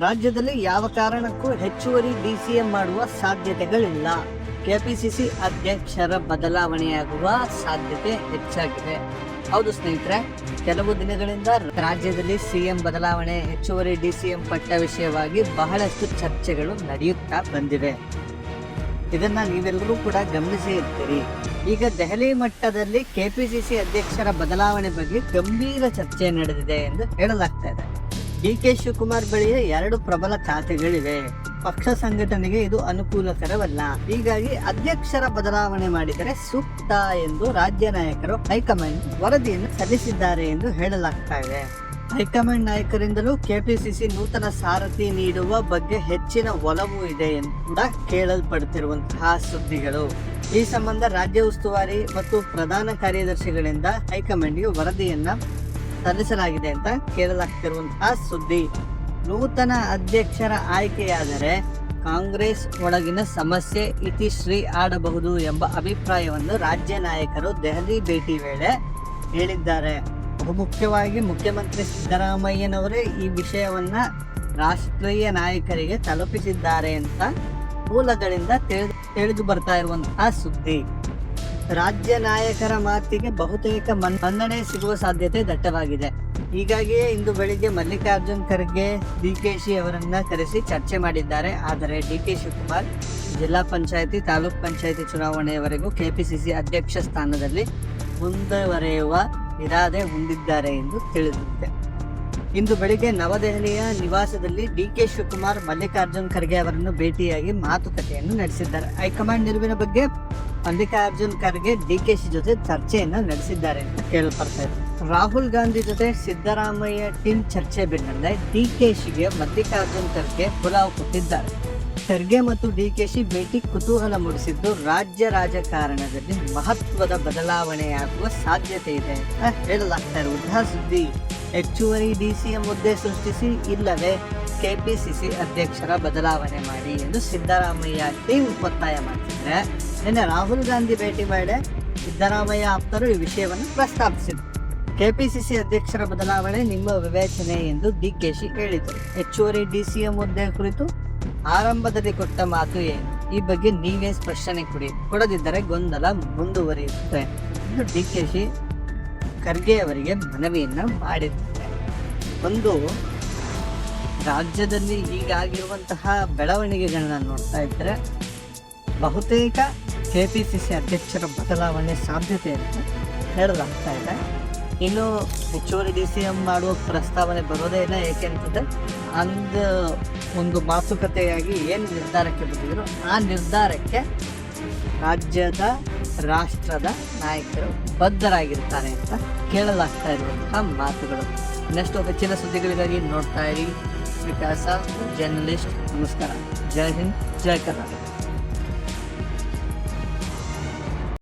ರಾಜ್ಯದಲ್ಲಿ ಯಾವ ಕಾರಣಕ್ಕೂ ಹೆಚ್ಚುವರಿ ಡಿಸಿಎಂ ಮಾಡುವ ಸಾಧ್ಯತೆಗಳಿಲ್ಲ. ಕೆಪಿಸಿಸಿ ಅಧ್ಯಕ್ಷರ ಬದಲಾವಣೆಯಾಗುವ ಸಾಧ್ಯತೆ ಹೆಚ್ಚಾಗಿದೆ. ಹೌದು ಸ್ನೇಹಿತರೆ, ಕೆಲವು ದಿನಗಳಿಂದ ರಾಜ್ಯದಲ್ಲಿ ಸಿಎಂ ಬದಲಾವಣೆ, ಹೆಚ್ಚುವರಿ ಡಿಸಿಎಂ ಪಟ್ಟ ವಿಷಯವಾಗಿ ಬಹಳಷ್ಟು ಚರ್ಚೆಗಳು ನಡೆಯುತ್ತಾ ಬಂದಿವೆ. ಇದನ್ನ ನೀವೆಲ್ಲರೂ ಕೂಡ ಗಮನಿಸಿ ಇರ್ತೀರಿ ಈಗ ದೆಹಲಿ ಮಟ್ಟದಲ್ಲಿ ಕೆಪಿಸಿಸಿ ಅಧ್ಯಕ್ಷರ ಬದಲಾವಣೆ ಬಗ್ಗೆ ಗಂಭೀರ ಚರ್ಚೆ ನಡೆದಿದೆ ಎಂದು ಹೇಳಲಾಗ್ತಾ ಇದೆ. ಡಿ ಕೆ ಶಿವಕುಮಾರ್ ಬಳಿಯ ಎರಡು ಪ್ರಬಲ ಖಾತೆಗಳಿವೆ. ಪಕ್ಷ ಸಂಘಟನೆಗೆ ಇದು ಅನುಕೂಲಕರವಲ್ಲ. ಹೀಗಾಗಿ ಅಧ್ಯಕ್ಷರ ಬದಲಾವಣೆ ಮಾಡಿದರೆ ಸೂಕ್ತ ಎಂದು ರಾಜ್ಯ ನಾಯಕರು ಹೈಕಮಾಂಡ್ ವರದಿಯನ್ನು ಸಲ್ಲಿಸಿದ್ದಾರೆ ಎಂದು ಹೇಳಲಾಗ್ತಾ ಇದೆ ಹೈಕಮಾಂಡ್ ನಾಯಕರಿಂದಲೂ ಕೆಪಿಸಿಸಿ ನೂತನ ಸಾರಥಿ ನೀಡುವ ಬಗ್ಗೆ ಹೆಚ್ಚಿನ ಒಲವು ಇದೆ ಎಂದು ಕೂಡ ಕೇಳಲ್ಪಡುತ್ತಿರುವಂತಹ ಸುದ್ದಿಗಳು. ಈ ಸಂಬಂಧ ರಾಜ್ಯ ಉಸ್ತುವಾರಿ ಮತ್ತು ಪ್ರಧಾನ ಕಾರ್ಯದರ್ಶಿಗಳಿಂದ ಹೈಕಮಾಂಡ್ಗೆ ವರದಿಯನ್ನ ಸಲ್ಲಿಸಲಾಗಿದೆ ಅಂತ ಕೇಳಲಾಗ್ತಿರುವಂತಹ ಸುದ್ದಿ. ನೂತನ ಅಧ್ಯಕ್ಷರ ಆಯ್ಕೆಯಾದರೆ ಕಾಂಗ್ರೆಸ್ ಒಳಗಿನ ಸಮಸ್ಯೆ ಇತಿಶ್ರೀ ಆಡಬಹುದು ಎಂಬ ಅಭಿಪ್ರಾಯವನ್ನು ರಾಜ್ಯ ನಾಯಕರು ದೆಹಲಿ ಭೇಟಿ ವೇಳೆ ಹೇಳಿದ್ದಾರೆ. ಬಹುಮುಖ್ಯವಾಗಿ ಮುಖ್ಯಮಂತ್ರಿ ಸಿದ್ದರಾಮಯ್ಯನವರೇ ಈ ವಿಷಯವನ್ನ ರಾಷ್ಟ್ರೀಯ ನಾಯಕರಿಗೆ ತಲುಪಿಸಿದ್ದಾರೆ ಅಂತ ಮೂಲಗಳಿಂದ ತಿಳಿದು ತಿಳಿದು ಬರ್ತಾ ಇರುವಂತಹ ಸುದ್ದಿ. ರಾಜ್ಯ ನಾಯಕರ ಮಾತಿಗೆ ಬಹುತೇಕ ಮನ್- ಮನ್ನಣೆ ಸಿಗುವ ಸಾಧ್ಯತೆ ದಟ್ಟವಾಗಿದೆ. ಹೀಗಾಗಿಯೇ ಇಂದು ಬೆಳಿಗ್ಗೆ ಮಲ್ಲಿಕಾರ್ಜುನ್ ಖರ್ಗೆ ಡಿಕೆಶಿ ಅವರನ್ನ ಕರೆಸಿ ಚರ್ಚೆ ಮಾಡಿದ್ದಾರೆ. ಆದರೆ ಡಿ ಕೆ ಶಿವಕುಮಾರ್ ಜಿಲ್ಲಾ ಪಂಚಾಯತಿ, ತಾಲೂಕ್ ಪಂಚಾಯತಿ ಚುನಾವಣೆಯವರೆಗೂ ಕೆಪಿಸಿಸಿ ಅಧ್ಯಕ್ಷ ಸ್ಥಾನದಲ್ಲಿ ಮುಂದುವರೆಯುವ ಇರಾದೆ ಹೊಂದಿದ್ದಾರೆ ಎಂದು ತಿಳಿದಿದೆ. ಇಂದು ಬೆಳಿಗ್ಗೆ ನವದೆಹಲಿಯ ನಿವಾಸದಲ್ಲಿ ಡಿಕೆ ಶಿವಕುಮಾರ್ ಮಲ್ಲಿಕಾರ್ಜುನ್ ಖರ್ಗೆ ಅವರನ್ನು ಭೇಟಿಯಾಗಿ ಮಾತುಕತೆಯನ್ನು ನಡೆಸಿದ್ದಾರೆ. ಹೈಕಮಾಂಡ್ ನಿಲುವಿನ ಬಗ್ಗೆ ಮಲ್ಲಿಕಾರ್ಜುನ್ ಖರ್ಗೆ ಡಿಕೆಶಿ ಜೊತೆ ಚರ್ಚೆಯನ್ನು ನಡೆಸಿದ್ದಾರೆ ಅಂತ ಕೇಳಲ್ಪಡ್ತಾ ಇದೆ ರಾಹುಲ್ ಗಾಂಧಿ ಜೊತೆ ಸಿದ್ದರಾಮಯ್ಯ ಟೀಮ್ ಚರ್ಚೆ ಬೆನ್ನಲ್ಲೇ ಡಿಕೆಶಿಗೆ ಮಲ್ಲಿಕಾರ್ಜುನ್ ಖರ್ಗೆ ಪುಲಾವ್ ಕೊಟ್ಟಿದ್ದಾರೆ. ಖರ್ಗೆ ಮತ್ತು ಡಿಕೆಶಿ ಭೇಟಿ ಕುತೂಹಲ ಮೂಡಿಸಿದ್ದು ರಾಜ್ಯ ರಾಜಕಾರಣದಲ್ಲಿ ಮಹತ್ವದ ಬದಲಾವಣೆಯಾಗುವ ಸಾಧ್ಯತೆ ಇದೆ. ಅಂತ ಹೇಳಲಾಗ್ತಾ ಇರುವಂತಹ ಸುದ್ದಿ. ಹೆಚ್ಚುವರಿ ಡಿಸಿಎಂ ಹುದ್ದೆ ಸೃಷ್ಟಿಸಿ ಇಲ್ಲವೇ ಕೆಪಿಸಿಸಿ ಅಧ್ಯಕ್ಷರ ಬದಲಾವಣೆ ಮಾಡಿ ಎಂದು ಸಿದ್ದರಾಮಯ್ಯ ಟೀಮ್ ಒತ್ತಾಯ ಮಾಡಿದ್ರೆ ನಿನ್ನೆ ರಾಹುಲ್ ಗಾಂಧಿ ಭೇಟಿ ಮಾಡಿ ಸಿದ್ದರಾಮಯ್ಯ ಆಪ್ತರು ಈ ವಿಷಯವನ್ನು ಪ್ರಸ್ತಾಪಿಸಿದರು. ಕೆಪಿಸಿಸಿ ಅಧ್ಯಕ್ಷರ ಬದಲಾವಣೆ ನಿಮ್ಮ ವಿವೇಚನೆ ಎಂದು ಡಿ ಕೆ ಶಿ ಹೇಳಿದರು. ಹೆಚ್ಚುವರಿ ಎಂ ಹುದ್ದೆ ಕುರಿತು ಆರಂಭದಲ್ಲಿ ಕೊಟ್ಟ ಮಾತು ಏನು ಈ ಬಗ್ಗೆ ನೀವೇ ಸ್ಪಷ್ಟನೆ ಕೊಡಿ. ಕೊಡದಿದ್ದರೆ ಗೊಂದಲ ಮುಂದುವರಿಯುತ್ತೆ. ಡಿ ಕೆ ಶಿ ಖರ್ಗೆ ಅವರಿಗೆ ಮನವಿಯನ್ನ ಮಾಡಿದ್ದಾರೆ. ಒಂದು, ರಾಜ್ಯದಲ್ಲಿ ಈಗಾಗಿರುವಂತಹ ಬೆಳವಣಿಗೆಗಳನ್ನ ನೋಡ್ತಾ ಇದ್ದರೆ ಬಹುತೇಕ ಕೆ ಪಿ ಸಿ ಸಿ ಅಧ್ಯಕ್ಷರ ಬದಲಾವಣೆ ಸಾಧ್ಯತೆ ಅಂತ ಹೇಳಲಾಗ್ತಾ ಇದೆ. ಇನ್ನು ಹೆಚ್ಚುವರಿ ಡಿ ಸಿ ಎಂ ಮಾಡುವ ಪ್ರಸ್ತಾವನೆ ಬರೋದೇ ಇಲ್ಲ, ಏಕೆ ಅಂತಂದರೆ ಅಂದ ಒಂದು ಮಾತುಕತೆಯಾಗಿ ಏನು ನಿರ್ಧಾರಕ್ಕೆ ಬಂದಿದ್ರು, ಆ ನಿರ್ಧಾರಕ್ಕೆ ರಾಜ್ಯದ, ರಾಷ್ಟ್ರದ ನಾಯಕರು ಬದ್ಧರಾಗಿರ್ತಾರೆ ಅಂತ ಕೇಳಲಾಗ್ತಾ ಇರುವಂತಹ ಮಾತುಗಳು. ನೆಕ್ಸ್ಟ್ ಹೆಚ್ಚಿನ ಸುದ್ದಿಗಳಿಗಾಗಿ ನೋಡ್ತಾ ಇರಿ. ವಿಕಾಸ ಜರ್ನಲಿಸ್ಟ್ ನಮಸ್ಕಾರ. ಜೈ ಹಿಂದ್, ಜೈ ಕರ್ನಾಟಕ.